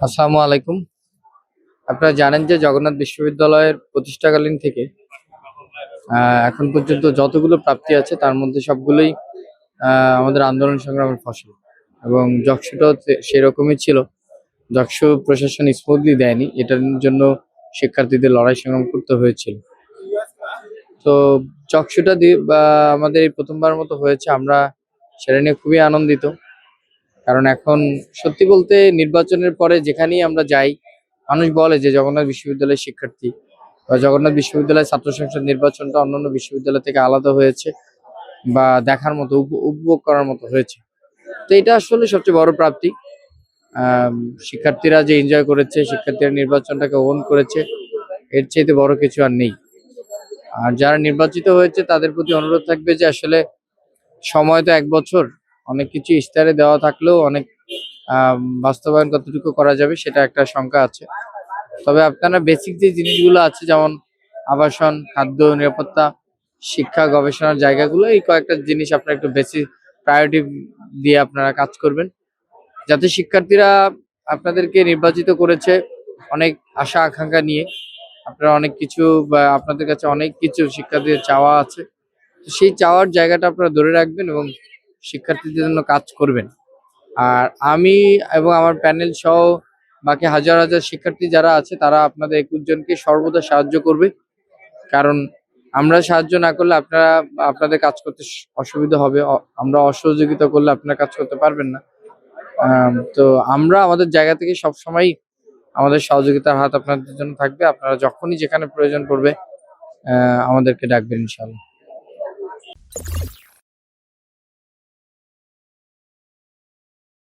আসসালামু আলাইকুম আপনারা জানেন যে জগন্নাথ বিশ্ববিদ্যালয়ের প্রতিষ্ঠাকালীন থেকে এখন পর্যন্ত যতগুলো প্রাপ্তি আছে, তার মধ্যে সবগুলোই আমাদের আন্দোলন সংগ্রামের ফসল। এবং যক্ষটাও তে- সেরকমই ছিল। যক্ষ প্রশাসন স্মুথলি দেয়নি। এটার জন্য শিক্ষার্থীদের লড়াই সংগ্রাম করতে হয়েছিল। তো যক্ষটা দিয়ে আমাদের প্রথমবার মতো হয়েছে। আমরা সেটা নিয়ে খুবই আনন্দিত। কারণ এখন সত্যি বলতে নির্বাচনের পরে যেখানেই আমরা যাই, মানুষ বলে যে জগন্নাথ বিশ্ববিদ্যালয়ের শিক্ষার্থী বা জগন্নাথ বিশ্ববিদ্যালয়ের ছাত্র সংসদ নির্বাচনটা অন্যান্য বিশ্ববিদ্যালয় থেকে আলাদা হয়েছে বা দেখার মতো, উপ- উপভোগ করার মতো হয়েছে। তো এটা আসলে সবচেয়ে বড় প্রাপ্তি। শিক্ষার্থীরা যে এনজয় করেছে, শিক্ষার্থীরা নির্বাচনটাকে ওন করেছে, এর চাইতে বড় কিছু আর নেই। আর যারা নির্বাচিত হয়েছে, তাদের প্রতি অনুরোধ থাকবে যে আসলে সময় তো এক বছর অনেক কিছু ইস্তারে দেওয়া থাকলেও অনেক বাস্তবায়ন কতটুকু করা যাবে সেটা একটা শঙ্কা আছে। তবে আপনারা বেসিক যে জিনিসগুলো আছে, যেমন আবাসন, খাদ্য, নিরাপত্তা, শিক্ষা, গবেষণার জায়গাগুলো, এই কয়েকটা জিনিস আপনারা একটু বেশি প্রায়োরিটি দিয়ে আপনারা কাজ করবেন। যাতে শিক্ষার্থীরা আপনাদেরকে নির্বাচিত করেছে অনেক আশা, আকাঙ্ক্ষা নিয়ে। আপনারা অনেক কিছু বা আপনাদের কাছে অনেক কিছু শিক্ষার্থীদের চাওয়া আছে। সেই চাওয়ার জায়গাটা আপনারা ধরে রাখবেন এবং শিক্ষার্থীদের জন্য কাজ করবেন। আর আমি এবং আমার প্যানেল সহ বাকি হাজার হাজার শিক্ষার্থী যারা আছে, তারা আপনাদের একুশ জনকে সর্বদা সাহায্য করবে। কারণ আমরা সাহায্য না করলে আপনারা, আপনাদের কাজ করতে অসুবিধা হবে। আমরা অসহযোগিতা করলে আপনারা কাজ করতে পারবেন না। তো আমরা আমাদের জায়গা থেকে সবসময় আমাদের সহযোগিতার হাত আপনাদের জন্য থাকবে। আপনারা যখনই যেখানে প্রয়োজন পড়বে আমাদেরকে ডাকবেন ইনশাল্লাহ